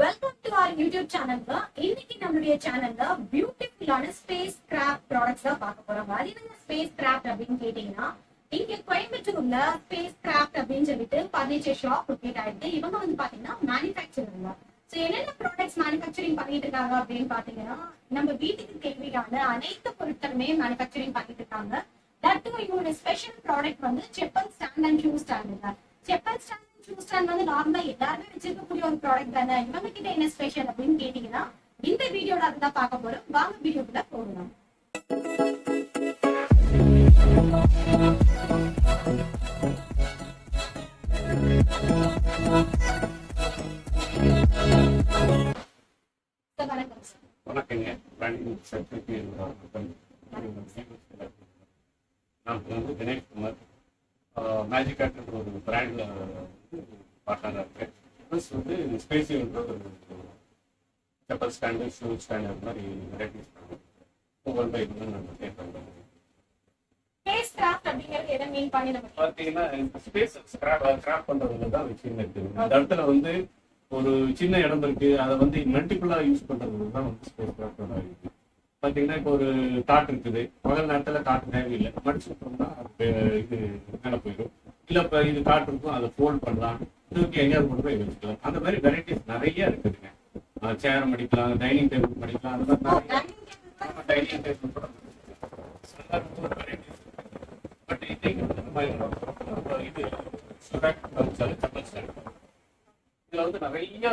Welcome to R YouTube சேனல்ல இன்னைக்கு நம்மளுடைய சேனல்ல பியூட்டிஃபுல்லான ஸ்பேஸ் கிராஃப்ட் ப்ராடக்ட்ஸ் தான் பார்க்க போறோம். அது என்ன ஸ்பேஸ் கிராஃப்ட் அப்படின்னு கேட்டீங்கன்னா இங்க கோயம்புத்தூர்ல ஸ்பேஸ் கிராஃப்ட் அப்படின்னு சொல்லிட்டு பர்னிச்சர் ஷாப் லொக்கேட் ஆயிருக்கு. இவங்க வந்து பாத்தீங்கன்னா மேனுஃபேக்சரிங் ஸோ என்னென்ன ப்ராடக்ட்ஸ் மேனுஃபேக்சரிங் பண்ணிட்டு இருக்காங்க அப்படின்னு பாத்தீங்கன்னா நம்ம வீட்டுக்கு தேவையான அனைத்து பொருட்களுமே மேனுஃபேக்சரிங் பண்ணிட்டு இருக்காங்க. தட் இவங்களோட ஸ்பெஷல் ப்ராடக்ட் வந்து chappal stand and shoe stand chappal stand shoe stand வந்து நார்மலா எல்லாருமே வச்சிருக்கக்கூடிய ஒரு ப்ராடக்ட் தானே? இவங்க கிட்ட என்ன ஸ்பெஷல் அப்படின்னு கேட்டீங்கன்னா இந்த வீடியோல அதுதான் பார்க்க போறோம். வாங்க வீடியோக்குள்ள போகலாம். வணக்கங்க. நான் வந்து தினேஷ்குமார் மேஜிக் ஆர்ட்ன்ற ஒரு பிராண்டில் பார்ட்னராக இருக்கேன் ப்ளஸ் வந்து ஸ்பேசியன்ற ஒரு செப்பல் ஸ்டாண்டு ஷூ ஸ்டாண்டு அந்த மாதிரி வெரைட்டிஸ் ஒவ்வொரு பை வந்து நம்ம கேட்குறோம் Space craft அப்படிங்கறது எதை mean பண்ணி நம்ம பார்த்தீங்கன்னா ஸ்பேஸ் ஸ்கிராப் கிராப் பண்ணுறதுல தான் விஷயம் இருக்குது அந்த இடத்துல வந்து ஒரு சின்ன இடம் இருக்கு. அதை வந்து மல்டிபிளா யூஸ் பண்றதுல தான் வந்து ஸ்பேஸ் கிராஃப்ட் இருக்கு பார்த்தீங்கன்னா இப்போ ஒரு காட் இருக்குது. பகல் நேரத்தில் காட்டு தேவையில்லை. மடிச்சு விட்டோம்னா இது மேலே போயிடும். இல்லை இப்போ இது காட்டுருக்கும் அதை ஃபோல்ட் பண்ணலாம். தூக்கி எங்கேயாவது கொண்டு போய் வச்சுக்கலாம். அந்த மாதிரி வெரைட்டிஸ் நிறைய இருக்குதுங்க. சேர் மடிக்கலாம் டைனிங் டேபிள் மடிக்கலாம் அந்த மாதிரி நிறைய டைனிங் டேபிள் கூட பட் இன்னைக்கு வந்து நம்ம இது இதுல வந்து நிறைய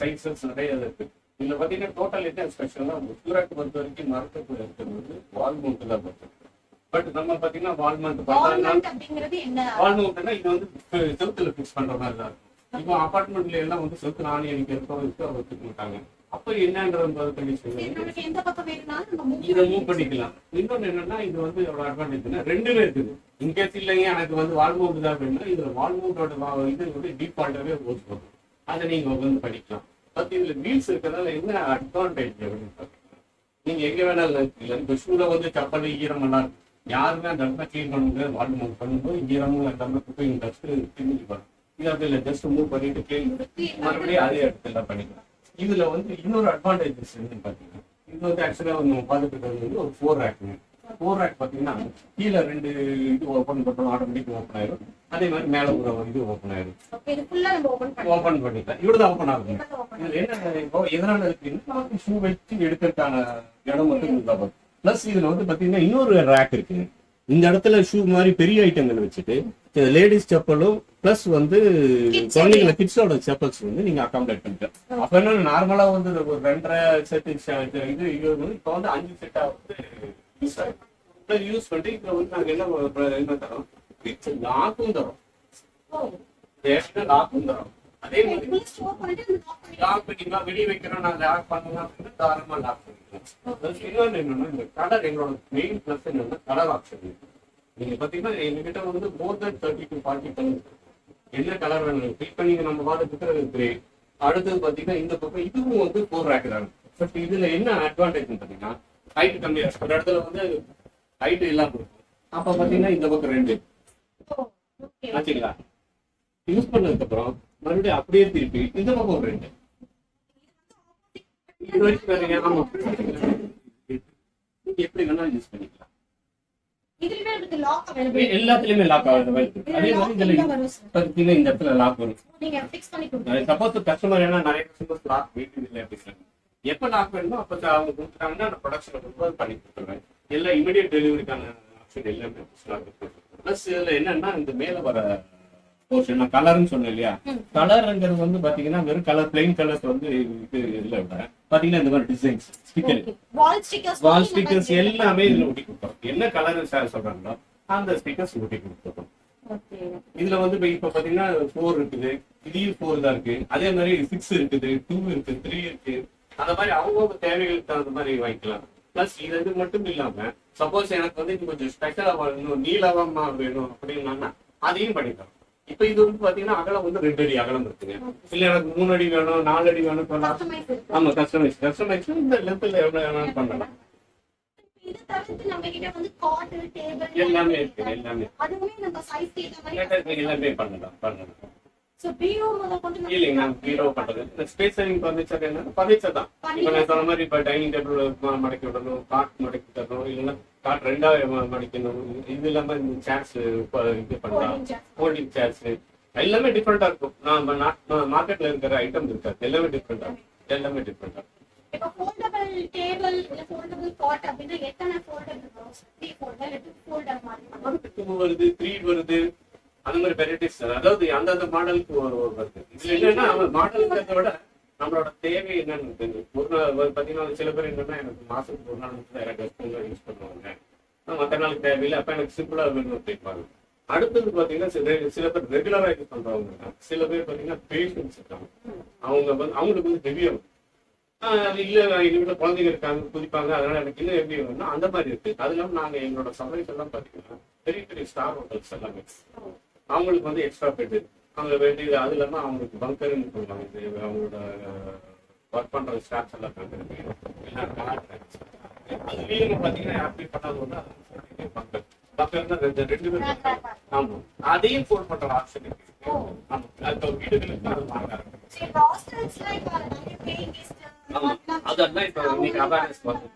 சைன்சஸ் நிறைய இருக்கு. இதுல பாத்தீங்கன்னா டோட்டல் என்ன ஸ்பெஷல்னா சூராட் பொறுத்த வரைக்கும் மரத்தை இருக்கிறது வந்து வால் மூட்டு தான் பொறுத்து பட் நம்ம பாத்தீங்கன்னா வால் மவுண்ட் பார்த்தோம்னா Walnut அப்படிங்கிறது என்ன? வால் மவுண்ட்னா இது வந்து செவுத்துல ஃபிக்ஸ் பண்ற மாதிரி தான் இருக்கும். இப்போ அபார்ட்மெண்ட்ல எல்லாம் வந்து செவுத்துல ஆணி அடிக்கிறப்போ வச்சு அவங்க வச்சுக்க மாட்டாங்க. அப்ப என்னன்றது இதை மூவ் பண்ணிக்கலாம். இன்னொன்னு என்னன்னா இது வந்து எவ்வளவு அட்வான்டேஜ்னா ரெண்டுமே இருக்குது. இன்கேஸ் இல்லைங்க எனக்கு வந்து வால் மவுண்ட் தான் வேணும்னா இதுல வால் மவுண்டோட இது வந்து டிஃபால்ட்டாவே போகும் அதை நீங்க வந்து படிக்கலாம். பட் இதுல வீல்ஸ் இருக்கிறதால என்ன அட்வான்டேஜ் அப்படின்னு நீங்க எங்க வேணாலும் இப்ப ஷூல வந்து சப்பல் ஈரம் எல்லாம் இருக்கும். யாருமே அந்த இடத்துல கிளீன் பண்ண முடியாது வால் மவுண்ட் பண்ணும்போது ஈரமும் எல்லாமே குப்பையும் டஸ்ட் திணிச்சு வரும் இது அப்படி இல்லை ஜஸ்ட் மூவ் பண்ணிட்டு கிளீன் மறுபடியும் அதே இடத்துல பண்ணிக்கலாம். இதுல வந்து இன்னொரு அட்வான்டேஜஸ் என்னன்னு பாத்தீங்கன்னா இது வந்து ஆக்சுவலா நம்ம பார்த்துட்டு இருக்கிறது வந்து ஒரு ஃபோர் ரேக்குங்க ஃபோர் ரேக் பாத்தீங்கன்னா கீழே ரெண்டு இது ஓப்பன் பண்ணோம் ஆட்டோமேட்டிக் ஓப்பன் ஆயிரும். அதே மாதிரி மேல ஒரு இது ஓப்பன் ஆயிரும். ஓப்பன் பண்ணிக்கலாம். இவ்வளவுதான் ஓப்பன் open இதுல என்ன இப்போ எதனால இருக்குன்னா நமக்கு ஷூ வச்சு எடுக்கிறதுக்கான இடம் மட்டும் இருந்தா போதும். பிளஸ் இதுல வந்து பாத்தீங்கன்னா இன்னொரு ரேக் இருக்கு. இந்த இடத்துல ஷூ மாதிரி பெரிய ஐட்டங்கள் வச்சுட்டு லேடிஸ் செப்பலும் பிளஸ் வந்து குழந்தைங்கள கிட்ஸோட செப்பல்ஸ் வந்து நீங்க அகாமடேட் பண்ணிக்கலாம். அப்ப என்ன நார்மலா வந்து ஒரு ரெண்டரை செட் இது இப்போ வந்து அஞ்சு செட்டா வந்து யூஸ் ஆகும். யூஸ் பண்ணிட்டு இப்போ வந்து நாங்க என்ன என்ன தரோம்? லாக்கும் தரோம். லாக்கும் தரோம். அதே மாதிரி. லாக் பண்ணிக்கலாம் வெளியே வைக்கிறோம் நான் லாக் பண்ணலாம் அப்படின்னு தாராளமா லாக் பண்ணிக்கலாம். என்னன்னா இந்த கலர் எங்களோட மெயின் பிளஸ் என்னன்னா கலர் ஆப்ஷன் நீங்க பாத்தீங்கன்னா எங்ககிட்ட வந்து more then thirty to forty colour என்ன கலர் வேணும் இப்ப நீங்க நம்ம கிரே அடுத்தது பாத்தீங்கன்னா இந்த பக்கம் இதுவும் வந்து ஃபோர் ரேக் தான். பட் இதுல என்ன அட்வான்டேஜ் பாத்தீங்கன்னா ஹைட் கம்மியா இருக்கும். ஒரு இடத்துல வந்து ஹைட் இல்லாம இருக்கும். அப்ப பாத்தீங்கன்னா இந்த பக்கம் ரெண்டு. Okay. ஆச்சுங்களா? யூஸ் பண்ணதுக்கு அப்புறம் மறுபடியும் அப்படியே திருப்பி இந்த பக்கம் ரெண்டு. இது வரைக்கும் ஆமா எப்படி வேணாலும் யூஸ் பண்ணிக்கலாம். எல்லாத்துலயுமே லாக் அதே மாதிரி இதுல இந்த இடத்துல லாக் வரும். சப்போஸ் கஸ்டமர் ஏன்னா நிறைய கஸ்டமர்ஸ் லாக் வெயிட்டிங் இல்லை அப்படிங்கிறாங்க எப்ப லாக் வேணுமோ அப்ப அவங்க கொடுத்துட்டாங்கன்னா நான் ப்ரொடக்ஷன் ப்ரிப்பேர் பண்ணி கொடுத்துருவேன். எல்லாம் இமிடியட் டெலிவரிக்கான ஆப்ஷன் எல்லாமே ப்ளஸ் இதுல என்னன்னா இந்த மேல வர போர்ஷன் நான் கலர்னு சொன்னேன் இல்லையா. கலர்ங்கிறது வந்து பாத்தீங்கன்னா வெறும் கலர் பிளைன் கலர்ஸ் வந்து இது இல்ல விட. பாத்தீங்கன்னா இந்த மாதிரி டிசைன்ஸ் ஸ்டிக்கர் வால் ஸ்டிக்கர்ஸ் எல்லாமே இதுல ஒட்டி கொடுத்துரும் என்ன கலர் சார் சொல்றாங்களோ அந்த ஸ்டிக்கர்ஸ் ஒட்டி கொடுத்துரும் Okay. இதுல வந்து இப்ப பாத்தீங்கன்னா ஃபோர் இருக்குது. இதுலயும் ஃபோர் தான் இருக்கு. அதே மாதிரி சிக்ஸ் இருக்குது டூ இருக்கு த்ரீ இருக்கு. அந்த மாதிரி அவங்கவுங்க தேவைகளுக்கு தகுந்த மாதிரி வாங்கிக்கலாம். பிளஸ் இது மட்டும் இல்லாம சப்போஸ் எனக்கு வந்து கொஞ்சம் ஸ்பெஷலா வேணும் நீளவமா வேணும் அப்படின்னா அதையும் பண்ணிக்கலாம். இப்ப இது வந்து பாத்தீங்கன்னா அகலம் வந்து ரெண்டு அடி அகலம் இருக்குங்க. இல்ல எனக்கு மூணு அடி வேணும் நாலு அடி வேணும் இருக்கு. ஆமா கஸ்டமைஸ் கஸ்டமைஸ் இந்த லெவல்ல எவ்வளவு வேணாலும் பண்ணலாம். எல்லாமே இருக்கு எல்லாமே எல்லாமே பண்ணலாம் பண்ணலாம். இல்லைங்க நான் பீரோ பண்றது. இந்த ஸ்பேஸ் சேவிங் ஃபர்னிச்சர் என்ன? ஃபர்னிச்சர் தான். இப்ப நான் சொன்ன மாதிரி இப்ப டைனிங் டேபிள் மடக்கி விடணும் காட் மடக்கி தரணும் இல்லைன்னா காட் ரெண்டா மடிக்கணும். இது இல்லாம இந்த சேர்ஸ் இது பண்ணலாம். ஃபோல்டிங் சேர்ஸ் எல்லாமே டிஃப்ரெண்டா இருக்கும். நம்ம மார்க்கெட்ல இருக்கிற ஐட்டம் இருக்காது. எல்லாமே டிஃப்ரெண்டா எல்லாமே டிஃப்ரெண்டா இப்ப ஃபோல்டபிள் டேபிள் இல்ல ஃபோல்டபிள் காட் அப்படின்னா எத்தனை ஃபோல்டபிள் வரும் த்ரீ ஃபோல்டர் இல்ல டூ ஃபோல்டர் மாதிரி? பண்ணுவோம் டூ வருது த்ரீ வருது. அந்த மாதிரி வெரைட்டிஸ் அதாவது அந்தந்த மாடலுக்கு ஒரு ஒரு வருது. இதுல என்னன்னா மாடலுங்கிறத விட நம்மளோட தேவை என்னன்னு ஒரு நாள் பாத்தீங்கன்னா சில பேர் என்னன்னா எனக்கு மாசத்துக்கு ஒரு நாள் மட்டும் தான் எனக்கு யூஸ் பண்ணுவாங்க. மற்ற மத்த நாளுக்கு தேவையில்லை. அப்ப எனக்கு சிம்பிளா வேணும் கேட்பாங்க அடுத்தது பாத்தீங்கன்னா சில சில பேர் ரெகுலரா யூஸ் பண்றவங்க இருக்காங்க. சில பேர் பாத்தீங்கன்னா பேஷன்ஸ் இருக்காங்க. அவங்க வந்து அவங்களுக்கு வந்து திவ்யம் ஆஹ் இல்ல எங்க வீட்டுல குழந்தைங்க இருக்காங்க குதிப்பாங்க. அதனால எனக்கு இன்னும் எப்படி வேணும்னா அந்த மாதிரி இருக்கு. அது இல்லாம நாங்க எங்களோட சமையல் எல்லாம் பாத்தீங்கன்னா பெரிய பெரிய ஸ்டார் ஹோட்டல்ஸ் எல்லாமே. அவங்களுக்கு வந்து எக்ஸ்ட்ரா பெட் அவங்க வேண்டியது அது இல்லாம அவங்களுக்கு பங்கர்னு சொல்லுவாங்க. இது அவங்களோட ஒர்க் பண்ற ஸ்டாஃப்ஸ் எல்லாம் இருக்காங்க. அதுலயும் பாத்தீங்கன்னா அப்படி பண்ணாது அது பங்கர் பங்கர்னா ரெண்டு ரெண்டு பேரும் ஆமா. அதையும் ஃபோன் பண்ற ஆப்ஷன் இருக்கு. ஆமா. அது வீடுகளுக்கு அது வாங்க அதெல்லாம் இப்ப இன்னைக்கு அவேர்னஸ் வந்து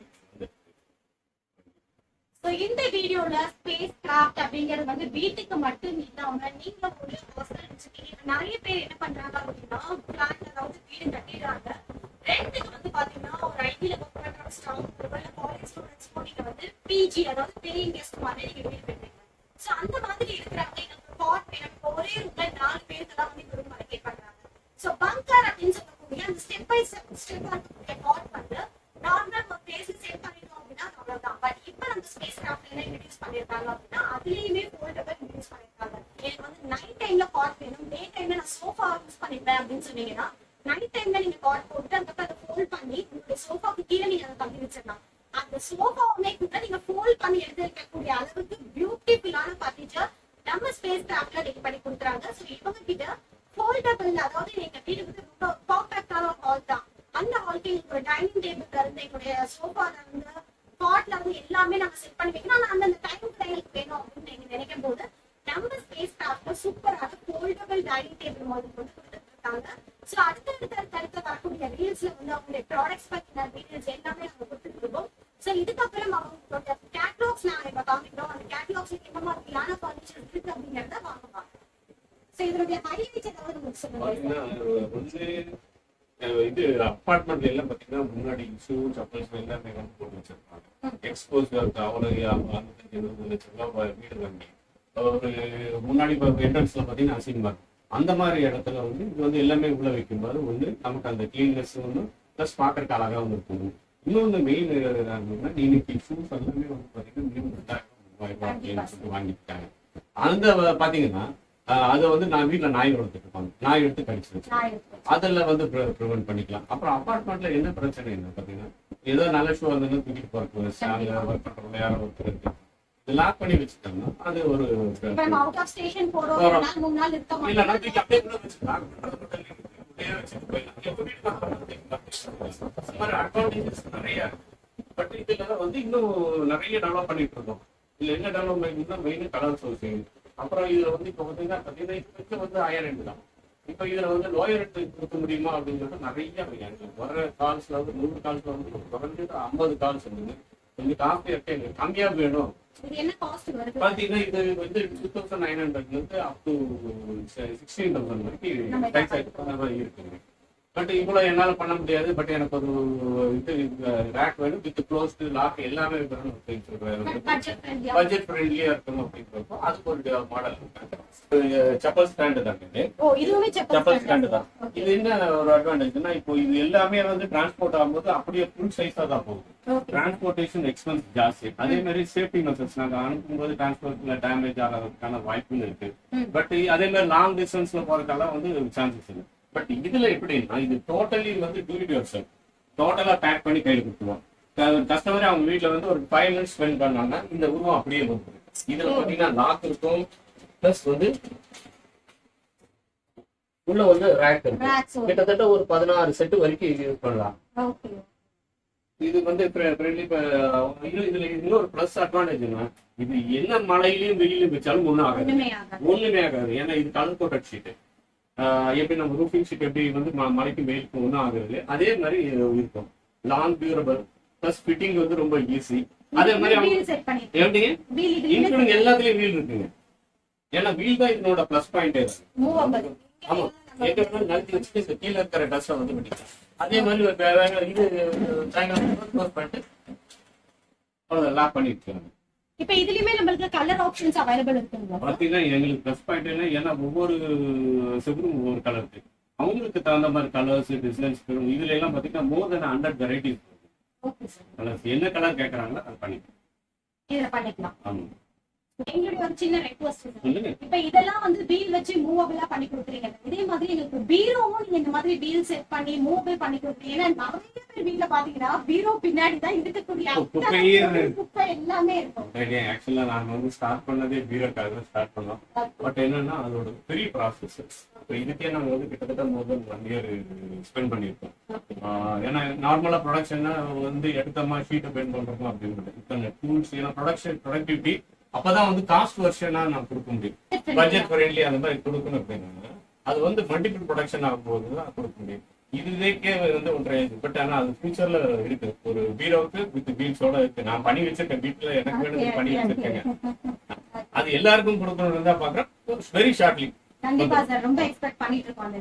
சோ இந்த வீடியோல ஸ்பேஸ் கிராஃப்ட் அப்படிங்கிறது வந்து வீட்டுக்கு மட்டும் இல்லாம நீங்க ஒரு ஹாஸ்டல் வச்சிருக்கீங்க நிறைய பேர் என்ன பண்றாங்க அப்படின்னா பிளான் அதாவது வீடு கட்டிடுறாங்க. ரெண்டுக்கு வந்து பாத்தீங்கன்னா ஒரு ஐடியில ஒர்க் பண்ற ஸ்டாஃப் இல்ல காலேஜ் ஸ்டூடெண்ட்ஸ் நீங்க வந்து பிஜி அதாவது பேயிங் கெஸ்ட் மாதிரி நீங்க வீடு கட்டுறீங்க. சோ அந்த மாதிரி இருக்கிறவங்க எங்களுக்கு காட் வேணும். ஒரே ரூம்ல நாலு பேருக்கு தான் வந்து இந்த ரூம் வரைக்கும் பண்றாங்க. சோ பங்கர் அப்படின்னு சொல்லக்கூடிய அந்த ஸ்டெப் பை ஸ்டெப் ஸ்டெப் இருக்கக்கூடிய காட் வந்து நார்மல் ஒரு பிளேஸ்ல செட் பண்ணிட்டோம் அப்படின்னா அது அவ்வளவுதான் பட் இப்போ நம்ம ஸ்பேஸ் கிராஃப்ட் என்ன பண்றாங்க அப்படின்னா அதுலயுமே ஃபோல்டபிள் யூஸ் பண்ணிருக்காங்க எனக்கு வந்து நைட் டைம்ல காட் வேணும் டே டைம்ல நான் சோஃபா யூஸ் பண்ணிப்பேன் அப்படின்னு சொன்னீங்கன்னா நைட் டைம்ல நீங்க காட் போட்டு அதுக்கப்புறம் அதை ஃபோல்ட் பண்ணி உங்களுடைய சோஃபாக்கு கீழே நீங்க அதை தள்ளி வச்சிடலாம். அந்த சோஃபாவுமே கூட நீங்க ஃபோல்ட் பண்ணி எடுத்து வைக்கக்கூடிய அளவுக்கு பியூட்டிஃபுல்லான ஃபர்னிச்சர் நம்ம ஸ்பேஸ் கிராஃப்ட்ல ரெடி பண்ணி கொடுக்குறாங்க. ஸோ இவங்க கிட்ட ஃபோல்டபிள் அதாவது எங்க வீடு வந்து ரொம்ப பர்ஃபெக்டான ஒரு ஹால் தான். அந்த ஹால்க்கு எங்களுடைய ஒரு டைனிங் டேபிள்ல இருந்து எங்களுடைய சோஃபால இருந்து காட்ல இருந்து எல்லாமே நம்ம செட் பண்ணி வைக்கணும் ஆனா அந்தந்த டைமுக்கு தான் எங்களுக்கு வேணும் அப்படின்னு நீங்க நினைக்கும் போது நம்ம ஸ்பேஸ் கிராஃப்ட்ல சூப்பரான ஃபோல்டபிள் டைனிங் டேபிள் மாதிரி கொண்டு கொடுத்துட்டு இருக்காங்க ஸோ அடுத்தடுத்த அடுத்த வரக்கூடிய ரீல்ஸ்ல வந்து அவங்களுடைய டீடைல்ஸ் எல்லாமே நம்ம கொடுத்துட்டு இருக்கோம் ஸோ இதுக்கப்புறம் அவங்களோட கேட்லாக்ஸ் நாங்க இப்ப காமிக்கிறோம். அந்த கேட்லாக்ஸ் என்ன மாதிரியான ஃபர்னிச்சர் இருக்கு அப்படிங்கறத வாங்க ஸோ இதனுடைய ஹைலைட்ஸ் ஏதாவது உங்களுக்கு சொல்லுங்க. இது அப்பார்ட்மெண்ட்ல எல்லாம் பாத்தீங்கன்னா முன்னாடி ஷூ சப்பல்ஸ் எல்லாமே வந்து போட்டு வச்சிருப்பாங்க. எக்ஸ்போஸ் இருக்கு அவ்வளவு அறுபத்தஞ்சு இருபது லட்சம் ரூபாய் வீடு வாங்கி ஒரு முன்னாடி என்ட்ரன்ஸ்ல பாத்தீங்கன்னா அசிங்கமா. இருக்கும் அந்த மாதிரி இடத்துல வந்து இது வந்து எல்லாமே உள்ள வைக்கும்போது வந்து நமக்கு அந்த கிளீன்னஸ் வந்து ப்ளஸ் பாக்குறதுக்கு அழகாவும் இருக்கும். இன்னொன்று மெயின் என்னன்னா இன்னைக்கு ஷூஸ் எல்லாமே வந்து பாத்தீங்கன்னா மினிமம் ரெண்டாயிரம் அப்படின்னு சொல்லிட்டு வாங்கிட்டாங்க அந்த பாத்தீங்கன்னா அஹ் அதை வந்து நான் வீட்டுல நாய் வளர்த்துட்டு இருப்பாங்க. நாய் எடுத்து கடிச்சிருச்சு அதெல்லாம் வந்து ப்ரிவென்ட் பண்ணிக்கலாம். அப்புறம் அபார்ட்மெண்ட்ல என்ன பிரச்சனை என்ன பாத்தீங்கன்னா ஏதோ நல்ல ஷூ வந்து தூக்கிட்டு போறதுக்கு அங்க ஒர்க் பண்றவங்க யாரும் ஒருத்தர் இருக்கு லாக் பண்ணி வச்சுட்டோம்னா அது ஒரு இப்ப நம்ம அவுட் ஆஃப் ஸ்டேஷன் போறோம். போறோம். ஒரு நாள் மூணு நாள் இருக்க இல்ல நான் மாட்டோம் தூக்கி அப்படியே கூட வச்சு லாக் வச்சுட்டு போயிடலாம். மாதிரி நிறைய இருக்கு. பட் இதுல வந்து இன்னும் நிறைய டெவலப் பண்ணிட்டு இருக்கோம் இதுல என்ன டெவலப் மெயின் கலர் சோர்சிங் அப்புறம் இதுல வந்து இப்போ பார்த்தீங்கன்னா பாத்தீங்கன்னா வந்து ஹையர் தான் இப்போ இதுல வந்து லோயர் ரெண்ட் கொடுக்க முடியுமா அப்படின்னு சொல்லிட்டு நிறைய வர கால்ஸ்ல வந்து நூறு கால்ஸ்ல வந்து குறைஞ்சது ஐம்பது கால்ஸ் இருந்தது கொஞ்சம் காஸ்ட்லியா இருக்கு. எங்களுக்கு கம்மியா வேணும். பாத்தீங்கன்னா இது வந்து டூ தௌசண்ட் நைன் ஹண்ட்ரட்ல இருந்து அப் டு சிக்ஸ்டீன் தௌசண்ட் வரைக்கும் நம்ம பட் இவ்வளவு என்னால பண்ண முடியாது. பட் எனக்கு ஒரு இது ரேக் வேணும். வித் க்ளோஸ்டு லாக் எல்லாமே வேணும் அப்படின்னு பட்ஜெட் ஃப்ரெண்ட்லியா இருக்கணும் அப்படிங்கிறப்போ அதுக்கு ஒரு மாடல் செப்பல் ஸ்டாண்டு தான் இது. செப்பல் ஸ்டாண்டு தான். இது என்ன ஒரு அட்வான்டேஜ்னா இப்போ இது எல்லாமே வந்து டிரான்ஸ்போர்ட் ஆகும்போது அப்படியே ஃபுல் சைஸா தான் போகுது. ஓகே டிரான்ஸ்போர்டேஷன் எக்ஸ்பென்ஸ் ஜாஸ்தி. அதே மாதிரி சேஃப்டி மெஷர்ஸ் நாங்க அனுப்பும்போது டிரான்ஸ்போர்ட்ல டேமேஜ் ஆகிறதுக்கான வாய்ப்புகள் இருக்கு. பட் அதே மாதிரி லாங் டிஸ்டன்ஸ்ல போறதுக்கெல்லாம் வந்து சான்சஸ் இருக்கு. பட் இதுல எப்படின்னா இது டோட்டலி வந்து டூ இட் யுவர் செல்ஃப் டோட்டலா பேக் பண்ணி கையில் கொடுத்துருவோம். கஸ்டமர் அவங்க வீட்ல வந்து ஒரு ஃபைவ் மினிட்ஸ் ஸ்பெண்ட் பண்ணாங்கன்னா இந்த உருவம் அப்படியே வந்துடும் இதுல பாத்தீங்கன்னா லாக் இருக்கும். பிளஸ் வந்து உள்ள வந்து ரேக் இருக்கு Racks வரும். கிட்டத்தட்ட ஒரு பதினாறு செட்டு வரைக்கும் யூஸ் பண்ணலாம். இது வந்து இது இதுல இன்னொரு ப்ளஸ் அட்வான்டேஜ்னா இது என்ன மழையிலயும் வெயிலும் வச்சாலும் ஒண்ணும் ஆகாது. ஒண்ணுமே ஆகாது. ஏன்னா இது கலர் கோட்டட் ஷீட் ஆஹ் எப்படி நம்ம ரூஃபிங் ஷீட் எப்படி வந்து மலைக்கு வெயில் ஒன்றும் ஆகுறது. அதே மாதிரி இருக்கும். லாங் டியூரபிள் ப்ளஸ் ஃபிட்டிங் வந்து ரொம்ப ஈஸி அதே மாதிரி இன்க்ளூடிங் எல்லாத்துலயும் வீல் இருக்குங்க. ஏன்னா வீல் தான் இதனோட ப்ளஸ் பாயிண்ட் ஆமா. கீழே இருக்கிற டஸ்ட்டை வந்து பண்ணிக்கலாம் அதே மாதிரி இது சாயங்காலம் பண்ணிட்டு லாக் பண்ணி வச்சுக்கலாம் இப்ப இதுலயுமே நம்மளுக்கு கலர் ஆப்ஷன்ஸ் அவைலபிள் இருக்குங்களா? பார்த்தீங்கன்னா எங்களுக்கு ப்ளஸ் பாயிண்ட் என்ன? ஏன்னா ஒவ்வொரு செவரும் ஒவ்வொரு கலர் இருக்கு. அவங்களுக்கு தகுந்த மாதிரி கலர்ஸ் டிசைன்ஸ் இதுல எல்லாம் பார்த்தீங்கன்னா more than hundred varieties colours என்ன கலர் கேட்கறாங்களோ அது பண்ணிக்கலாம். இதுல பண்ணிக்கலாம். ஆமா. எங்களுடைய ஒரு சின்ன ரெக்வஸ்ட் இப்ப இதெல்லாம் வந்து வீல் வச்சு மூவபிளா பண்ணி கொடுக்குறீங்க. இதே மாதிரி எங்களுக்கு பீரோவும் நீங்க இந்த மாதிரி வீல் செட் பண்ணி மூவபிள் பண்ணி கொடுக்குறீங்க. ஏன்னா நிறைய வீட்ல பாத்தீங்கன்னா பீரோ பின்னாடி தான் இருக்கக்கூடிய ஓ, அத்தனை குப்பையே பொருள், குப்பை எல்லாமே இருக்கும். ஆக்சுவலா நாங்க வந்து ஸ்டார்ட் பண்ணதே பீரோக்காக ஸ்டார்ட் பண்ணோம். பட் என்னன்னா அதோட பெரிய ப்ராசஸ் இப்போ இதுக்கே நாங்க வந்து கிட்டத்தட்ட more than one year spend பண்ணியிருக்கோம். ஏன்னா நார்மலா ப்ரொடக்ஷன்னா வந்து எடுத்தமா ஷீட்டை பெயிண்ட் பண்றோம் அப்படின்னு இத்தனை டூல்ஸ் ஏன்னா ப்ரொடக்ஷன் ப்ரொடக்டிவிட்டி அப்பதான் வந்து காஸ்ட் வெர்ஷனா நான் கொடுக்க முடியும். பட்ஜெட் ஃப்ரெண்ட்லி அந்த மாதிரி கொடுக்கணும் அப்படின்னா அது வந்து மல்டிபிள் ப்ரொடக்ஷன் ஆகும்போது தான் கொடுக்க முடியும். இதுக்கே வந்து ஒன்றரை பட் ஆனா அது ஃபியூச்சர்ல இருக்கு. ஒரு பீரோவுக்கு வித் பீல்ஸோட இருக்கு. நான் பண்ணி வச்சிருக்கேன். வீட்டுல எனக்கு வேணும்னு பண்ணி வச்சிருக்கேங்க. அது எல்லாருக்கும் கொடுக்கணும்னு தான் பாக்குறேன். வெரி ஷார்ட்லி கண்டிப்பா சார். ரொம்ப எக்ஸ்பெக்ட் பண்ணிட்டு இருக்கோம்.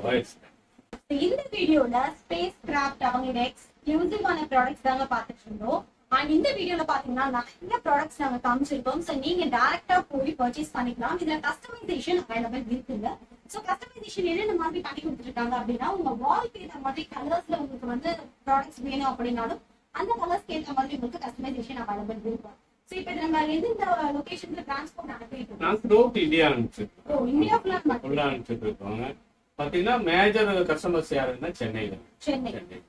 இந்த வீடியோல ஸ்பேஸ் கிராஃப்ட் அவங்களோட எக்ஸ்க்ளூசிவான ப்ராடக்ட்ஸ் தாங்க பார்த்துட்டு இருந்தோம். அண்ட் இந்த வீடியோல பாத்தீங்கன்னா நிறைய ப்ராடக்ட்ஸ் நாங்க காமிச்சிருக்கோம். சோ நீங்க டைரக்டா போய் பர்ச்சேஸ் பண்ணிக்கலாம். இதுல கஸ்டமைசேஷன் அவைலபிள் இருக்குங்க. சோ கஸ்டமைசேஷன் என்னென்ன மாதிரி பண்ணி கொடுத்துருக்காங்க அப்படின்னா உங்க வால்க்கு ஏற்ற மாதிரி கலர்ஸ்ல உங்களுக்கு வந்து ப்ராடக்ட்ஸ் வேணும் அப்படின்னாலும் அந்த கலர்ஸ்க்கு ஏற்ற மாதிரி உங்களுக்கு கஸ்டமைசேஷன் அவைலபிள் இருக்கும் சோ இப்போ நம்ம எந்தெந்த லொகேஷன்ல டிரான்ஸ்போர்ட் அனுப்பிட்டு த்ரூட் இந்தியா அனுப்பிச்சிருக்கேன் ஓ இந்தியா ஃபுல்லா மட்டும் ஃபுல்லா அனுப்பிச்சிட்டு இருக்கோங்க பாத்தீங்கன்னா மேஜர் கஸ்டமர்ஸ் யாருன்னா சென்னையில. சென்னை சென்னை. சென்னை.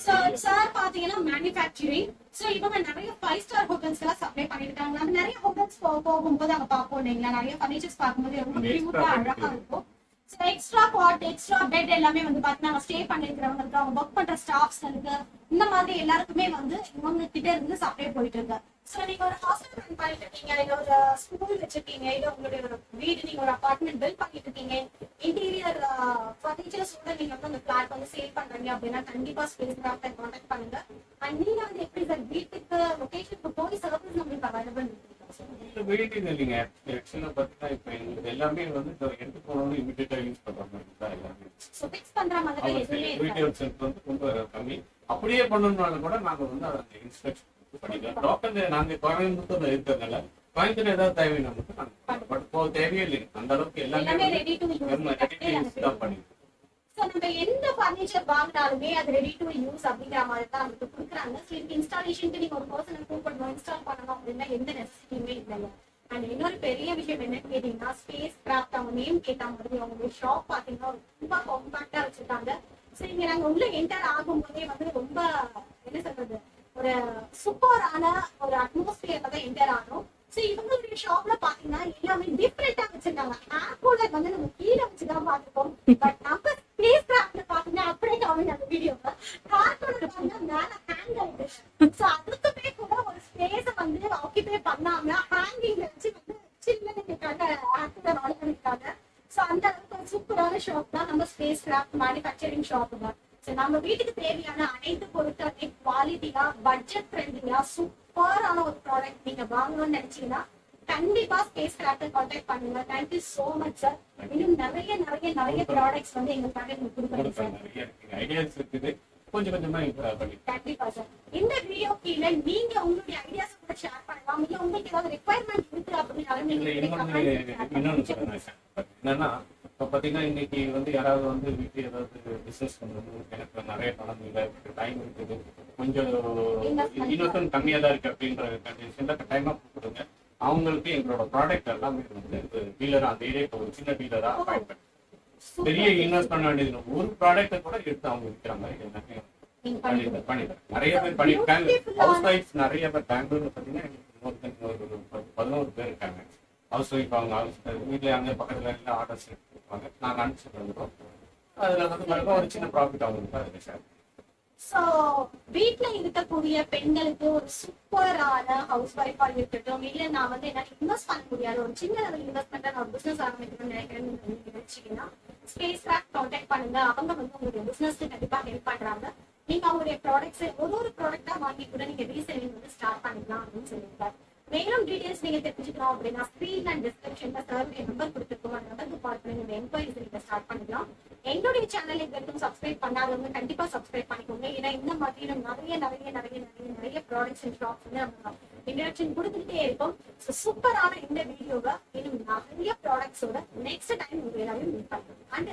சார் சார் பாத்தீங்கன்னா மேனுஃபேக்சரிங் சோ இவங்க நிறைய ஃபைவ் ஸ்டார் ஹோட்டல்ஸ் எல்லாம் சப்ளை பண்ணிட்டு இருக்காங்க நம்ம நிறைய ஹோட்டல்ஸ் போகும்போது அங்க பாப்போம் இல்லைங்களா? நிறைய ஃபர்னிச்சர்ஸ் பார்க்கும்போது ரொம்ப கியூட்டா அழகா இருக்கும். So extra cot extra bed எல்லாமே வந்து பாத்தீங்கன்னா ஸ்டே பண்ணிருக்கிறவங்களுக்கு அவங்க ஒர்க் பண்ற ஸ்டாஃப்ஸ்களுக்கு இந்த மாதிரி எல்லாருக்குமே வந்து இவங்க கிட்ட இருந்து சப்ளை போயிட்டு இருக்கு. சோ நீங்க ஒரு ஹாஸ்டல் ரன் பண்ணிட்டு இருக்கீங்க இல்ல ஒரு ஸ்கூல் வச்சிருக்கீங்க இல்ல உங்களுடைய ஒரு வீடு நீங்க ஒரு அபார்ட்மெண்ட் பில்ட் பண்ணிட்டு இருக்கீங்க இன்டீரியர் ஃபர்னிச்சர்ஸ் கூட நீங்க வந்து அந்த பிளாட் வந்து சேல் பண்றீங்க அப்படின்னா கண்டிப்பா ஸ்பேஸ் கிராஃப்ட் கான்டாக்ட் பண்ணுங்க. அண்ட் நீங்க வந்து எப்படி சார் வீட்டுக்கு லொகேஷனுக்கு போய் சர்வீஸ் நம்மளுக்கு அவைலபிள் வெயிட்டிங் இல்லைங்க. இப்ப எங்களுக்கு. எல்லாமே வந்து எடுத்து போனவங்க இமிடியேட்டா யூஸ் பண்ற மாதிரி தான் எல்லாமே. ஸோ வீடியோ செட் வந்து ரொம்ப கம்மி. அப்படியே பண்ணணும்னாலும் கூட நாங்க வந்து அதை இன்ஸ்ட்ரக்ஷன் பண்ணிக்கலாம் லோக்கல் நாங்க கோயம்புத்தூர்ல இருக்கிறதுனால கோயம்புத்தூர் ஏதாவது தேவைன்னா மட்டும் நாங்க பட் போக தேவையே இல்லை அந்த அளவுக்கு எல்லாமே ரெடி டு தான் பண்ணிருக்கோம் ஸோ நம்ம எந்த ஃபர்னிச்சர் வாங்கினாலுமே அது ரெடி டு யூஸ் அப்படிங்கிற மாதிரி தான் நமக்கு கொடுக்குறாங்க. ஸோ இதுக்கு இன்ஸ்டாலேஷனுக்கு ஒரு பர்சனை கூப்பிடணும் இன்ஸ்டால் பண்ணணும் அப்படின்னா எந்த நெசசிட்டியுமே இல்லைங்க. அண்ட் இன்னொரு பெரிய விஷயம் என்னன்னு கேட்டீங்கன்னா ஸ்பேஸ் கிராஃப்ட் அவங்க நேம் கேட்ட மாதிரி அவங்க ஷாப் பாத்தீங்கன்னா ரொம்ப காம்பாக்டா வச்சிருக்காங்க. ஸோ இங்க நாங்க உள்ள என்டர் ஆகும்போதே வந்து ரொம்ப என்ன சொல்றது ஒரு சூப்பரான ஒரு அட்மாஸ்பியர்ல தான் என்டர் ஆனோம் ஸோ இவங்களுடைய ஷாப்ல பாத்தீங்கன்னா எல்லாமே டிஃப்ரெண்டா வச்சிருந்தாங்க. ஏர் வந்து நம்ம கீழே வச்சுதான் பார்த்துருக்கோம். பட் நம்ம ஸ்பேஸ் கிராஃப்ட்ல பாத்தீங்கன்னா அப்படியே காமிங்க அந்த வீடியோல கார்டோட வந்து பாத்தீங்கன்னா மேல ஹேங் ஆயிட்டு. ஸோ அதுக்குமே கூட ஒரு ஸ்பேஸ வந்து ஆக்கிபை பண்ணாம ஹேங்கிங்ல வச்சு வந்து சில்லுன்னு இருக்காங்க ஏர் கூலர் பண்ணிருக்காங்க ஸோ அந்த அளவுக்கு ஒரு சூப்பரான ஷாப் தான் நம்ம ஸ்பேஸ் கிராஃப்ட் மேனுஃபேக்சரிங் ஷாப் தான். ஸோ நம்ம வீட்டுக்கு தேவையான அனைத்து பொருட்களையும் குவாலிட்டியா பட்ஜெட் ஃப்ரெண்ட்லியா சூப்பரான ஒரு ப்ராடக்ட் நீங்க வாங்கணும்னு நினைச்சீங்கன்னா கண்டிப்பா ஸ்பேஸ் கிராஃப்ட் கான்டாக்ட் பண்ணுங்க. Thank you so much sir இன்னும் நிறைய நிறைய நிறைய ப்ராடக்ட்ஸ் வந்து எங்களுக்காக நீங்க கொடுக்குறீங்க சார் ஐடியாஸ் இருக்குது. கொஞ்சம் கொஞ்சமா கண்டிப்பா சார் இந்த வீடியோ கீழே நீங்க உங்களுடைய ஐடியாஸ் கூட ஷேர் பண்ணலாம். இல்ல உங்களுக்கு ஏதாவது ரெக்குவயர்மெண்ட் இருக்கு நீங்க இன்னொன்னு. என்னன்னா இப்ப பாத்தீங்கன்னா இன்னைக்கு வந்து யாராவது வந்து வீட்டுல ஏதாவது பிசினஸ் பண்ணணும் எனக்கு நிறைய பணம் இல்ல டைம் இருக்குது. கொஞ்சம் இன்னொருத்தன் கம்மியா தான் இருக்கு அப்படின்ற கண்டிஷன்ல டைமா கொடுங்க. அவங்களுக்கு எங்களோட ப்ராடக்ட் எல்லாமே வந்து டீலரா அந்த ஏரியாக்கு ஒரு சின்ன டீலரா அப்பாயிண்ட் பண்ணி பெரிய இன்வெஸ்ட் பண்ண வேண்டியது. ஒரு ப்ராடக்ட்டை கூட எடுத்து அவங்க விற்கிற மாதிரி பண்ணிடுறேன் நிறைய பேர் பண்ணிருக்காங்க ஹவுஸ் ஒய்ஃப் நிறைய பேர் பெங்களூர்ல பாத்தீங்கன்னா பதினோரு பேர் இருக்காங்க. ஹவுஸ் ஒய்ஃப் அவங்க வீட்டுல அங்க பக்கத்துல எல்லாம் ஆர்டர்ஸ் எடுத்துருப்பாங்க நாங்க அனுப்பிச்சுட்டு வந்துடுவோம் அதுல வந்து மறுபடியும் ஒரு சின்ன ப்ராஃபிட் ஆகும் அதுல சார் சோ வீட்ல இருக்கக்கூடிய பெண்களுக்கு ஒரு சூப்பரான ஹவுஸ் ஒய்ஃபா இருக்கட்டும் இல்ல நான் வந்து என்ன இன்வெஸ்ட் பண்ண முடியாது ஒரு சின்ன லெவல் இன்வெஸ்ட்மெண்ட் நான் பிசினஸ் ஆரம்பிக்கணும்னு நினைக்கிறேன்னு நினைச்சீங்கன்னா ஸ்பேஸ் கிராஃப்ட் கான்டாக்ட் பண்ணுங்க. அவங்க வந்து உங்களுடைய பிசினஸ்க்கு கண்டிப்பா ஹெல்ப் பண்றாங்க. நீங்க அவங்களுடைய ப்ராடக்ட்ஸ் ஒரு ஒரு ப்ராடக்ட்டா வாங்கி கூட நீங்க ரீசெல்லிங் வந்து ஸ்டார்ட் பண்ணிக்கலாம் அப்படின்னு சொல்லியிருக்காரு. மேலும் டீடைல்ஸ் நீங்க தெரிஞ்சுக்கணும் அப்படின்னா ஸ்கிரீன் அண்ட் டிஸ்கிரிப்ஷன்ல சாருடைய நம்பர் கொடுத்துருக்கோம். அந்த நம்பருக்கு கால் பண்ணி நீங்க என்கொயரிஸ் நீங்க ஸ்டார்ட் பண்ணிக்கலாம். எங்களுடைய சேனல் இது வரைக்கும் சப்ஸ்கிரைப் பண்ணாதவங்க கண்டிப்பா சப்ஸ்கிரைப் பண்ணிக்கோங்க. ஏன்னா இந்த மாதிரியான நிறைய நிறைய நிறைய நிறைய நிறைய ப்ராடக்ட்ஸ் அண்ட் ஷாப்ஸ் வந்து நம்ம இன்ட்ரடக்ஷன் கொடுத்துட்டே இருக்கும். ஸோ சூப்பரான இந்த வீடியோவை இன்னும் நிறைய ப்ராடக்ட்ஸோட நெக்ஸ்ட் டைம் உங்களுக்கு எல்லாரும் மீட் பண்ணுறோம் அண்ட்